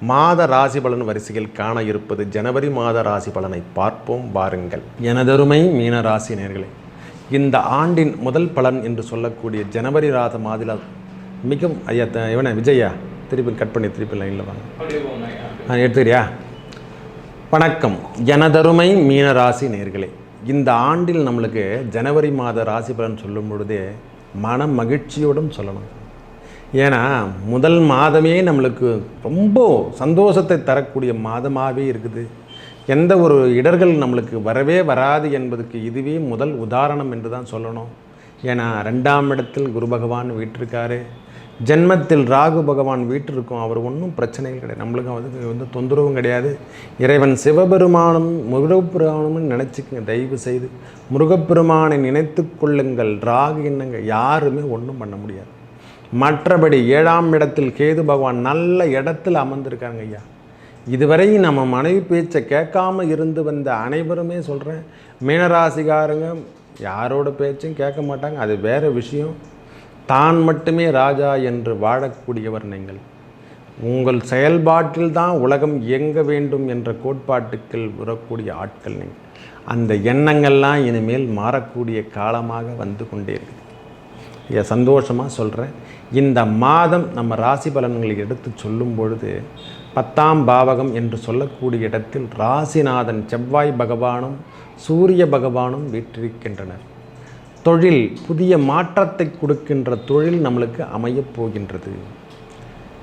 மாத ராசி பலன் வரிசையில் காண இருப்பது ஜனவரி மாத ராசி பலனை பார்ப்போம் வாருங்கள். எனதருமை மீன ராசி நேர்களே இந்த ஆண்டின் முதல் பலன் என்று சொல்லக்கூடிய ஜனவரி ராத மாதில மிகவும் ஐயா இவனே விஜயா திருப்பி கட் பண்ணி திருப்பி லைனில் வாங்க. எடுத்துக்கிறியா? வணக்கம். எனதருமை மீன ராசி நேர்களே இந்த ஆண்டில் நம்மளுக்கு ஜனவரி மாத ராசி பலன் சொல்லும் பொழுதே மன மகிழ்ச்சியோடும் சொல்லணும். ஏன்னா முதல் மாதமே நம்மளுக்கு ரொம்ப சந்தோஷத்தை தரக்கூடிய மாதமாகவே இருக்குது. எந்த ஒரு இடர்கள் நம்மளுக்கு வரவே வராது என்பதுக்கு இதுவே முதல் உதாரணம் என்று தான் சொல்லணும். ஏன்னா ரெண்டாம் இடத்தில் குரு பகவான் வீட்டிருக்காரு. ஜென்மத்தில் ராகு பகவான் வீட்டிற்கும் அவர் ஒன்றும் பிரச்சனைகள் கிடையாது. நம்மளுக்கு வந்து வந்து தொந்தரவும் கிடையாது. இறைவன் சிவபெருமானும் முருகப்பெருமானும் நினச்சிக்கங்க தயவு செய்து. முருகப்பெருமானை நினைத்து கொள்ளுங்கள். ராகு என்னங்க? யாருமே ஒன்றும் பண்ண முடியாது. மற்றபடி ஏழாம் இடத்தில் கேது பகவான் நல்ல இடத்தில் அமர்ந்திருக்காங்க ஐயா. இதுவரையும் நம்ம மனைவி பேச்சை கேட்காம இருந்து வந்த அனைவருமே சொல்கிறேன் மீனராசிகாரங்க யாரோட பேச்சும் கேட்க மாட்டாங்க அது வேறு விஷயம். தான் மட்டுமே ராஜா என்று வாழக்கூடியவர் நீங்கள். உங்கள் செயல்பாட்டில் தான் உலகம் இயங்க வேண்டும் என்ற கோட்பாட்டுக்கள் வரக்கூடிய ஆட்கள் நீங்கள். அந்த எண்ணங்கள்லாம் இனிமேல் மாறக்கூடிய காலமாக வந்து கொண்டே இருக்குது. இதை சந்தோஷமாக சொல்கிறேன் இந்த மாதம் நம்ம ராசி பலன்களை எடுத்து சொல்லும் பொழுது பத்தாம் பாவகம் என்று சொல்லக்கூடிய இடத்தில் ராசிநாதன் செவ்வாய் பகவானும் சூரிய பகவானும் வீற்றிருக்கின்றனர். தொழில் புதிய மாற்றத்தை கொடுக்கின்ற தொழில் நம்மளுக்கு அமையப் போகின்றது.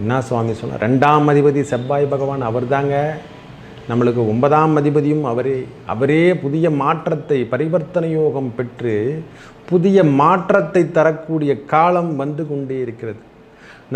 என்ன சுவாமி சொன்னால் ரெண்டாம் அதிபதி செவ்வாய் பகவான் அவர்தாங்க. நம்மளுக்கு ஒன்பதாம் அதிபதியும் அவரே அவரே புதிய மாற்றத்தை பரிவர்த்தனை யோகம் பெற்று புதிய மாற்றத்தை தரக்கூடிய காலம் வந்து கொண்டே இருக்கிறது.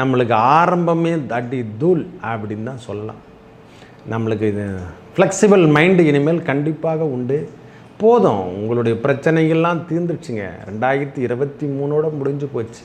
நம்மளுக்கு ஆரம்பமே அடி தூள் அப்படின்னு தான் சொல்லலாம். நம்மளுக்கு இது ஃப்ளெக்சிபிள் மைண்டு இனிமேல் கண்டிப்பாக உண்டு. போதும் உங்களுடைய பிரச்சனைகள்லாம் தீர்ந்துடுச்சுங்க ரெண்டாயிரத்தி இருபத்தி மூணோட முடிஞ்சு போச்சு.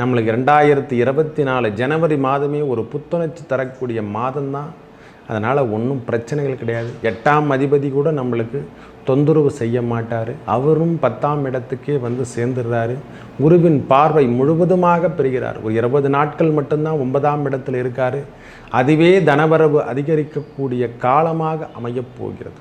நம்மளுக்கு ரெண்டாயிரத்தி இருபத்தி நாலு ஜனவரி மாதமே ஒரு புத்துணர்ச்சி தரக்கூடிய மாதம்தான். அதனால் ஒன்றும் பிரச்சனைகள் கிடையாது. எட்டாம் அதிபதி கூட நம்மளுக்கு தொந்தரவு செய்ய மாட்டார். அவரும் பத்தாம் இடத்துக்கே வந்து சேர்ந்துடுறாரு. குருவின் பார்வை முழுவதுமாக பெறுகிறார். ஒரு இருபது நாட்கள் மட்டும்தான் ஒன்பதாம் இடத்துல இருக்கார். அதுவே தனவரவு அதிகரிக்கக்கூடிய காலமாக அமையப் போகிறது.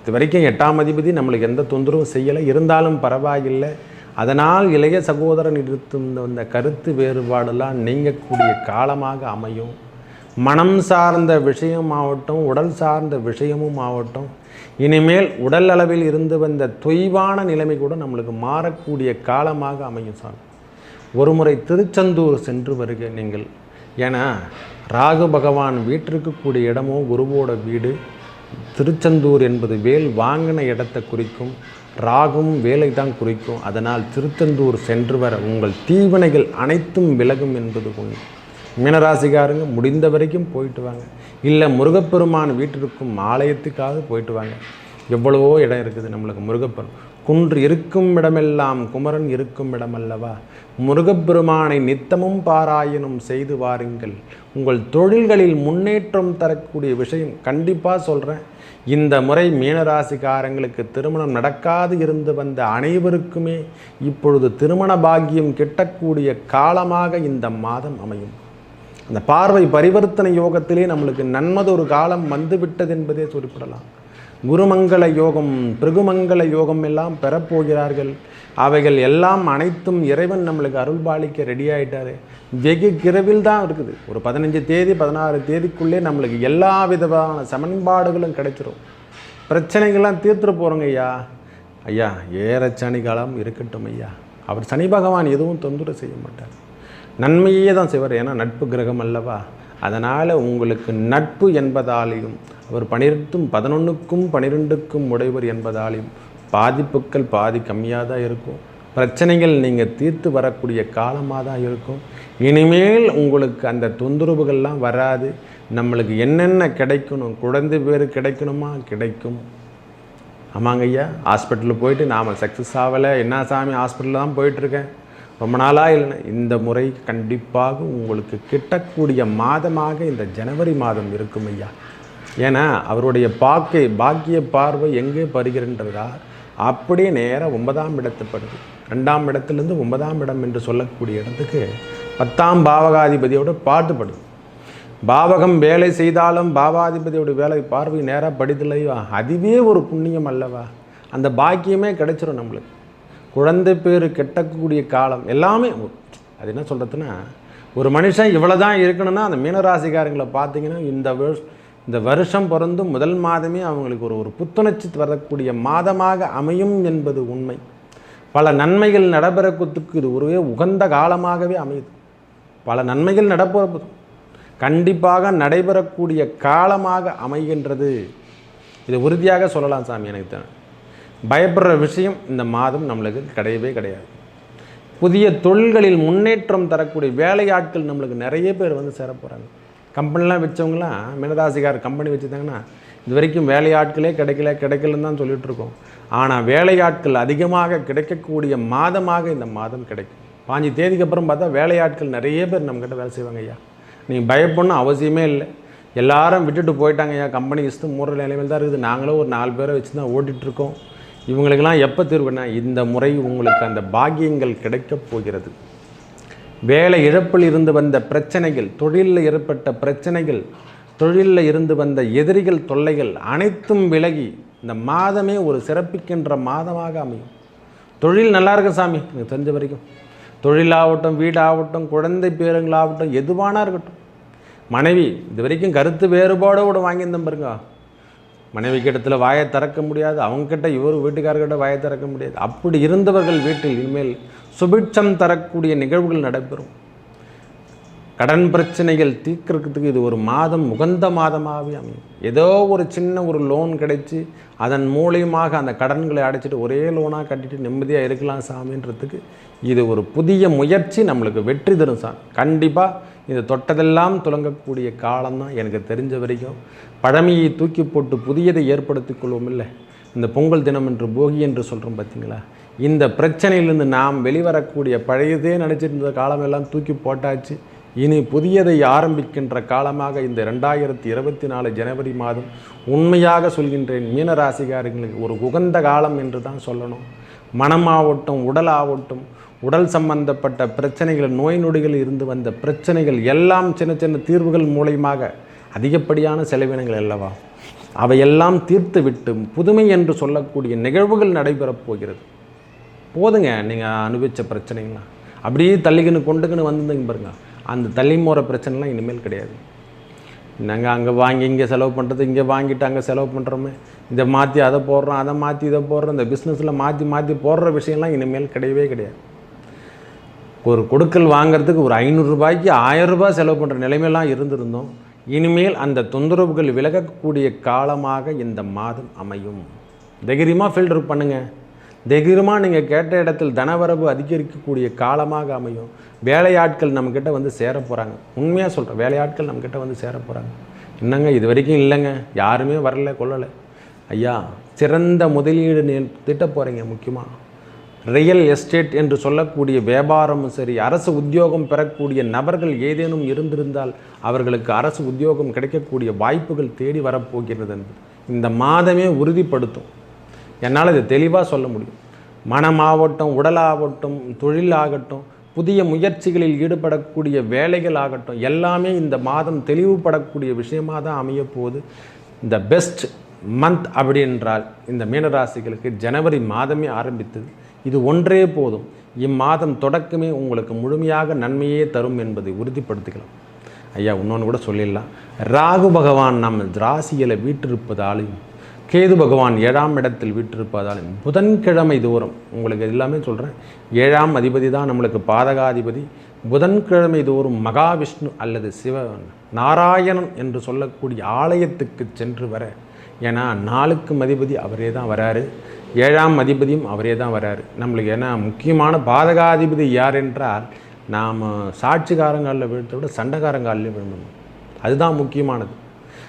இது வரைக்கும் எட்டாம் அதிபதி நம்மளுக்கு எந்த தொந்தரவும் செய்யலை. இருந்தாலும் பரவாயில்லை. அதனால் இளைய சகோதரன் இருக்கும் இந்த கருத்து வேறுபாடெல்லாம் நீங்கக்கூடிய காலமாக அமையும். மனம் சார்ந்த விஷயமாகட்டும் உடல் சார்ந்த விஷயமும் ஆகட்டும் இனிமேல் உடல் அளவில் இருந்து வந்த தொய்வான நிலைமை கூட நம்மளுக்கு மாறக்கூடிய காலமாக அமையும் சார் ஒருமுறை திருச்செந்தூர் சென்று வருக நீங்கள். ஏன்னா ராகு பகவான் வீட்டிற்கக்கூடிய இடமோ குருவோட வீடு திருச்செந்தூர் என்பது வேல் வாங்கின இடத்தை குறிக்கும் ராகும் வேலை தான் குறிக்கும். அதனால் திருச்செந்தூர் சென்று வர உங்கள் தீவினைகள் அனைத்தும் விலகும் என்பது உண்மை. மீனராசிக்காரங்க முடிந்த வரைக்கும் போயிட்டு வாங்க. இல்லை முருகப்பெருமான் வீட்டிற்கும் ஆலயத்துக்காக போயிட்டு வாங்க. எவ்வளவோ இடம் இருக்குது நம்மளுக்கு முருகப்பெரும் குன்று இருக்கும் இடமெல்லாம் குமரன் இருக்கும் இடமல்லவா? முருகப்பெருமானை நித்தமும் பாராயணம் செய்து வாருங்கள். உங்கள் தொழில்களில் முன்னேற்றம் தரக்கூடிய விஷயம் கண்டிப்பாக சொல்கிறேன் இந்த முறை மீனராசிக்காரங்களுக்கு திருமணம் நடக்காது இருந்து வந்த அனைவருக்குமே இப்பொழுது திருமண பாக்கியம் கிட்டக்கூடிய காலமாக இந்த மாதம் அமையும். அந்த பார்வை பரிவர்த்தனை யோகத்திலே நம்மளுக்கு நன்மதொரு காலம் வந்துவிட்டது என்பதே குறிப்பிடலாம். குருமங்கள யோகம் பிருகுமங்கள யோகம் எல்லாம் பெறப்போகிறார்கள். அவைகள் எல்லாம் அனைத்தும் இறைவன் நம்மளுக்கு அருள்பாலிக்க ரெடி ஆயிட்டாரு வெகு கிரவில் தான் இருக்குது. ஒரு பதினஞ்சு தேதி பதினாறு தேதிக்குள்ளே நம்மளுக்கு எல்லா விதமான சமன்பாடுகளும் கிடைச்சிரும். பிரச்சனைகள்லாம் தீர்த்துட்டு போகிறோங்க ஐயா. ஐயா ஏற சனி காலம் இருக்கட்டும் ஐயா. அவர் சனி பகவான் எதுவும் தொந்தரவு செய்ய மாட்டார். நன்மையே தான் செய்வார். ஏன்னா நட்பு கிரகம் அல்லவா? அதனால் உங்களுக்கு நட்பு என்பதாலேயும் அவர் பனிரெண்டும் பதினொன்றுக்கும் பனிரெண்டுக்கும் உடையவர் என்பதாலையும் பாதிப்புகள் பாதி கம்மியாக தான் இருக்கும். பிரச்சனைகள் நீங்கள் தீர்த்து வரக்கூடிய காலமாக தான் இருக்கும். இனிமேல் உங்களுக்கு அந்த தொந்தரவுகள்லாம் வராது. நம்மளுக்கு என்னென்ன கிடைக்கணும்? குழந்தை பேர் கிடைக்கணுமா? கிடைக்கும். ஆமாங்க ஐயா. ஹாஸ்பிட்டலுக்கு போயிட்டு நாம் சக்ஸஸ் ஆகலை. என்ன சாமி? ஹாஸ்பிட்டலில் தான் போயிட்டுருக்கேன் ரொம்ப நாளாக இல்லைன்னா. இந்த முறை கண்டிப்பாக உங்களுக்கு கிட்டக்கூடிய மாதமாக இந்த ஜனவரி மாதம் இருக்கும் ஐயா. ஏன்னா அவருடைய பாக்கை பாக்கிய பார்வை எங்கே பருகிறன்றதா அப்படியே நேராக ஒன்பதாம் இடத்துப்படுது ரெண்டாம் இடத்துலேருந்து ஒன்பதாம் இடம் என்று சொல்லக்கூடிய இடத்துக்கு பத்தாம் பாவகாதிபதியோட பாட்டுப்படுது பாவகம் வேலை செய்தாலும் பாவாதிபதியோட வேலை பார்வை நேராக படித்தலைவா அதுவே ஒரு புண்ணியம் அல்லவா? அந்த பாக்கியமே கிடைச்சிடும் நம்மளுக்கு. குழந்தை பேர் கெட்டக்கூடிய காலம் எல்லாமே அது என்ன சொல்கிறதுன்னா ஒரு மனுஷன் இவ்வளோ தான் இருக்கணும்னா அந்த மீனராசிக்காரங்களை பார்த்தீங்கன்னா இந்த வருஷம் இந்த வருஷம் பிறந்து முதல் மாதமே அவங்களுக்கு ஒரு ஒரு புத்துணர்ச்சி வரக்கூடிய மாதமாக அமையும் என்பது உண்மை. பல நன்மைகள் நடைபெறத்துக்கு இது ஒருவே உகந்த காலமாகவே அமையுது. பல நன்மைகள் நடப்ப கண்டிப்பாக நடைபெறக்கூடிய காலமாக அமைகின்றது. இதை உறுதியாக சொல்லலாம் சாமி எனக்கு தான். பயப்படுற விஷயம் இந்த மாதம் நம்மளுக்கு கிடையவே கிடையாது. புதிய தொழில்களில் முன்னேற்றம் தரக்கூடிய வேலையாட்கள் நம்மளுக்கு நிறைய பேர் வந்து சேர போகிறாங்க கம்பெனிலாம் வச்சவங்களாம் மினதாசிகார் கம்பெனி வச்சுருந்தாங்கன்னா இது வரைக்கும் வேலையாட்களே கிடைக்கல கிடைக்கலன்னு தான் சொல்லிகிட்ருக்கோம் ஆனால் வேலையாட்கள் அதிகமாக கிடைக்கக்கூடிய மாதமாக இந்த மாதம் கிடைக்கும். பாஞ்சு தேதிக்கு அப்புறம் பார்த்தா வேலையாட்கள் நிறைய பேர் நம்மக்கிட்ட வேலை செய்வாங்க ஐயா. நீங்கள் பயப்படணும் அவசியமே இல்லை. எல்லாரும் விட்டுட்டு போயிட்டாங்க ஐயா. கம்பெனி இஷ்டம் மூடுற நிலைமையில் தான் இருக்குது. நாங்களும் ஒரு நாலு பேரை வச்சு தான் ஓட்டிகிட்ருக்கோம் இவங்களுக்கெல்லாம் எப்போ தீர்வுனா இந்த முறை உங்களுக்கு அந்த பாக்கியங்கள் கிடைக்கப் போகிறது. வேலை இழப்பில் இருந்து வந்த பிரச்சனைகள் தொழிலில் ஏற்பட்ட பிரச்சனைகள் தொழிலில் இருந்து வந்த எதிரிகள் தொல்லைகள் அனைத்தும் விலகி இந்த மாதமே ஒரு சிறப்பிக்கின்ற மாதமாக அமையும். தொழில் நல்லா இருக்கும் சாமி எனக்கு தெரிஞ்ச வரைக்கும். தொழிலாகட்டும் வீடாகட்டும் குழந்தை பேருங்களாகட்டும் எதுவானா இருக்கட்டும். மனைவி இது வரைக்கும் கருத்து வேறுபாடோடு வாங்கியிருந்தேன் பாருங்க. மனைவி கிட்டத்தில் வாயை திறக்க முடியாது அவங்கக்கிட்ட இவர் வீட்டுக்காரர்கிட்ட வாயை திறக்க முடியாது. அப்படி இருந்தவர்கள் வீட்டில் இனிமேல் சுபிட்சம் தரக்கூடிய நிகழ்வுகள் நடைபெறும். கடன் பிரச்சனைகள் தீர்க்கறதுக்கு இது ஒரு மாதம் உகந்த மாதமாகவே அமையும். ஏதோ ஒரு சின்ன ஒரு லோன் கிடைச்சி அதன் மூலியமாக அந்த கடன்களை அடைச்சிட்டு ஒரே லோனாக கட்டிட்டு நிம்மதியாக இருக்கலாம் சாமின்றதுக்கு இது ஒரு புதிய முயற்சி நம்மளுக்கு வெற்றி தரும் சாமி. கண்டிப்பாக இது தொட்டதெல்லாம் துலங்கக்கூடிய காலம்தான் எனக்கு தெரிஞ்ச வரைக்கும். பழமையை தூக்கி போட்டு புதியதை ஏற்படுத்தி கொள்வோம் இல்லை இந்த பொங்கல் தினம் என்று போகி என்று சொல்கிறோம் பார்த்தீங்களா இந்த பிரச்சனையிலிருந்து நாம் வெளிவரக்கூடிய பழையதே நினச்சிருந்த காலமெல்லாம் தூக்கி போட்டாச்சு. இனி புதியதை ஆரம்பிக்கின்ற காலமாக இந்த ரெண்டாயிரத்தி இருபத்தி நாலு ஜனவரி மாதம் உண்மையாக சொல்கின்றேன் மீனராசிகாரங்களுக்கு ஒரு உகந்த காலம் என்று தான் சொல்லணும். மனமாகட்டும் உடலாகட்டும் உடல் சம்பந்தப்பட்ட பிரச்சனைகள் நோய் நொடிகள் இருந்து வந்த பிரச்சனைகள் எல்லாம் சின்ன சின்ன தீர்வுகள் மூலயமாக அதிகப்படியான செலவினங்கள் அல்லவா? அவையெல்லாம் தீர்த்து விட்டு புதுமை என்று சொல்லக்கூடிய நிகழ்வுகள் நடைபெறப் போகிறது. போதுங்க நீங்கள் அனுபவித்த பிரச்சனைங்களாம் அப்படியே தள்ளிக்கின்னு கொண்டுக்கின்னு வந்துங்க பாருங்க. அந்த தள்ளி போகிற பிரச்சனைலாம் இனிமேல் கிடையாது. நாங்கள் அங்கே வாங்கி இங்கே செலவு பண்ணுறது இங்கே வாங்கிட்டு அங்கே செலவு பண்ணுறோமே இதை மாற்றி அதை போடுறோம் அதை மாற்றி இதை போடுறோம் இந்த பிஸ்னஸில் மாற்றி மாற்றி போடுற விஷயம்லாம் இனிமேல் கிடையவே கிடையாது. ஒரு கொடுக்கல் வாங்குறதுக்கு ஒரு ஐநூறுரூபாய்க்கு ஆயிரம் ரூபாய் செலவு பண்ணுற நிலைமையெல்லாம் இருந்திருந்தோம். இனிமேல் அந்த தொந்தரவுகள் விலகக்கூடிய காலமாக இந்த மாதம் அமையும். தைரியமாக ஃபில்டர் பண்ணுங்கள் தைரியமாக நீங்கள் கேட்ட இடத்தில் தனவரவு அதிகரிக்கக்கூடிய காலமாக அமையும். வேலையாட்கள் நம்மக்கிட்ட வந்து சேர போகிறாங்க உண்மையாக சொல்கிறேன் வேலையாட்கள் நம்மக்கிட்ட வந்து சேர போகிறாங்க என்னங்க இது வரைக்கும் இல்லைங்க. யாருமே வரல கொள்ளலை ஐயா சிறந்த முதலீடு திட்ட போகிறீங்க முக்கியமாக ரியல் எஸ்டேட் என்று சொல்லக்கூடிய வியாபாரமும் சரி அரசு உத்தியோகம் பெறக்கூடிய நபர்கள் ஏதேனும் இருந்திருந்தால் அவர்களுக்கு அரசு உத்தியோகம் கிடைக்கக்கூடிய வாய்ப்புகள் தேடி வரப்போகிறது என்பது. இந்த மாதமே உறுதிப்படுத்தும். என்னால் இதை தெளிவாக சொல்ல முடியும். மனமாகட்டும் உடலாகட்டும் தொழிலாகட்டும் புதிய முயற்சிகளில் ஈடுபடக்கூடிய வேலைகள் ஆகட்டும் எல்லாமே இந்த மாதம் தெளிவுபடக்கூடிய விஷயமாக தான் அமையப்போகுது. இந்த பெஸ்ட் மந்த் அப்படி என்றால் இந்த மீனராசிகளுக்கு ஜனவரி மாதமே ஆரம்பித்தது. இது ஒன்றே போதும். இம்மாதம் தொடக்கமே உங்களுக்கு முழுமையாக நன்மையே தரும் என்பதை உறுதிப்படுத்திக்கலாம். ஐயா இன்னொன்று கூட சொல்லிடலாம். ராகு பகவான் நம்ம ராசியில் வீட்டிருப்பதாலையும் கேது பகவான் ஏழாம் இடத்தில் வீற்றிருப்பதாலும் புதன்கிழமை தோறும் உங்களுக்கு எல்லாமே சொல்கிறேன் ஏழாம் அதிபதி தான் நம்மளுக்கு பாதகாதிபதி. புதன்கிழமை தோறும் மகாவிஷ்ணு அல்லது சிவ நாராயணன் என்று சொல்லக்கூடிய ஆலயத்துக்கு சென்று வர ஏன்னா நாளுக்கு அதிபதி அவரே தான் வராரு. ஏழாம் அதிபதியும் அவரே தான் வராரு. நம்மளுக்கு ஏன்னா முக்கியமான பாதகாதிபதி யார் என்றால் நாம் சாட்சிக்காரங்காலில் விழுத்தோட விட சண்டைக்காரங்காலில் விழுந்தோம். அதுதான் முக்கியமானது.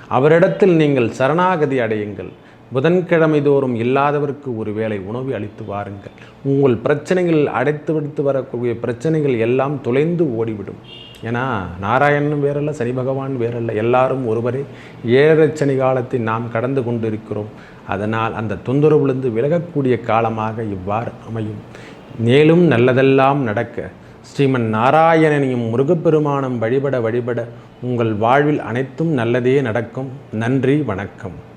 அவரிடத்தில் நீங்கள் சரணாகதி அடையுங்கள். புதன்கிழமை தோறும் இல்லாதவருக்கு ஒருவேளை உணவு அளித்து வாருங்கள். உங்கள் பிரச்சனைகள் அடைத்து விடுத்து வரக்கூடிய பிரச்சனைகள் எல்லாம் தொலைந்து ஓடிவிடும். ஏன்னா நாராயணன் வேறல்ல சனி பகவான் வேறல்ல எல்லாரும் ஒருவரே. ஏழரை சனி காலத்தை நாம் கடந்து கொண்டிருக்கிறோம். அதனால் அந்த தொந்தரவிலிருந்து விலகக்கூடிய காலமாக இவ்வாறு அமையும். மேலும் நல்லதெல்லாம் நடக்க ஸ்ரீமன் நாராயணனையும் முருகப்பெருமானம் வழிபட வழிபட உங்கள் வாழ்வில் அனைத்தும் நல்லதே நடக்கும். நன்றி வணக்கம்.